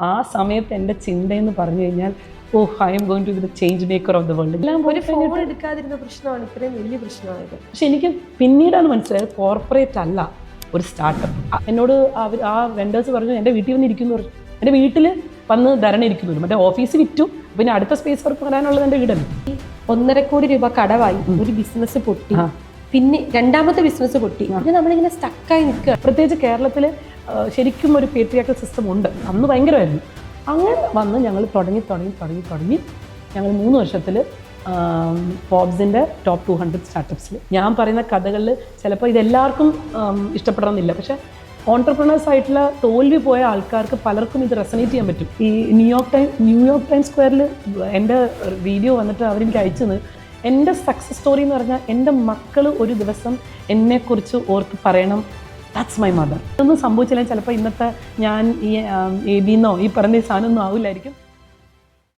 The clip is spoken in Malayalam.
ആ സമയത്ത് എന്റെ ചിന്ത എന്ന് പറഞ്ഞു കഴിഞ്ഞാൽ ഓ I'm going to be the change maker of the world എല്ലാം ഒരു ഫോൺ എടുക്കാതിരുന്ന പ്രശ്നമാണ്. ഇത്രയും വലിയ പ്രശ്നമായത്. പക്ഷെ എനിക്ക് പിന്നീടാണ് മനസ്സിലായത് കോർപ്പറേറ്റ് അല്ല ഒരു സ്റ്റാർട്ടപ്പ് എന്നോട് അവർ ആ വെൻഡേഴ്സ് പറഞ്ഞു എന്റെ വീട്ടിൽ വന്ന് ഇരിക്കുന്നു. പറഞ്ഞു. എന്റെ വീട്ടിൽ വന്ന് ധരണ ഇരിക്കുന്നു മറ്റേ ഓഫീസ് വിറ്റു. പിന്നെ അടുത്ത സ്പേസ് വർക്ക് വരാനുള്ളത് എന്റെ വീടല്ലേ? ഒന്നര കോടി രൂപ കടവായി. ഒരു ബിസിനസ് പൊട്ടി. പിന്നെ രണ്ടാമത്തെ ബിസിനസ് പൊട്ടി. പിന്നെ നമ്മളിങ്ങനെ സ്റ്റക്കായി നിൽക്കുക. പ്രത്യേകിച്ച് കേരളത്തിൽ ശരിക്കും ഒരു പേട്രിയാക്കൽ സിസ്റ്റം ഉണ്ട്. അന്ന് ഭയങ്കരമായിരുന്നു. അങ്ങനെ വന്ന് ഞങ്ങൾ തുടങ്ങി തുടങ്ങി തുടങ്ങി തുടങ്ങി ഞങ്ങൾ മൂന്ന് വർഷത്തിൽ ഫോബ്സിന്റെ ടോപ്പ് ടു ഹൺഡ്രഡ് സ്റ്റാർട്ടപ്സിൽ ഞാൻ പറയുന്ന കഥകളിൽ ചിലപ്പോൾ ഇതെല്ലാവർക്കും ഇഷ്ടപ്പെടണമെന്നില്ല. പക്ഷേ ഓണ്ടർപ്രണേഴ്സ് ആയിട്ടുള്ള തോൽവി പോയ ആൾക്കാർക്ക് പലർക്കും ഇത് റെസനേറ്റ് ചെയ്യാൻ പറ്റും. ഈ ന്യൂയോർക്ക് ടൈം ന്യൂയോർക്ക് ടൈം സ്ക്വയറിൽ എന്റെ വീഡിയോ വന്നിട്ട് അവരെനിക്ക് അയച്ചത് എന്റെ സക്സസ് സ്റ്റോറി എന്ന് പറഞ്ഞാൽ എന്റെ മക്കൾ ഒരു ദിവസം എന്നെക്കുറിച്ച് ഓർത്ത് പറയണം ദാറ്റ്സ് മൈ മദർ ഇതൊന്നും സംഭവിച്ചില്ലെങ്കിൽ ചിലപ്പോൾ ഇന്നത്തെ ഞാൻ ഈ എ ബിന്നോ ഈ പറഞ്ഞ സാധനമൊന്നും ആവില്ലായിരിക്കും.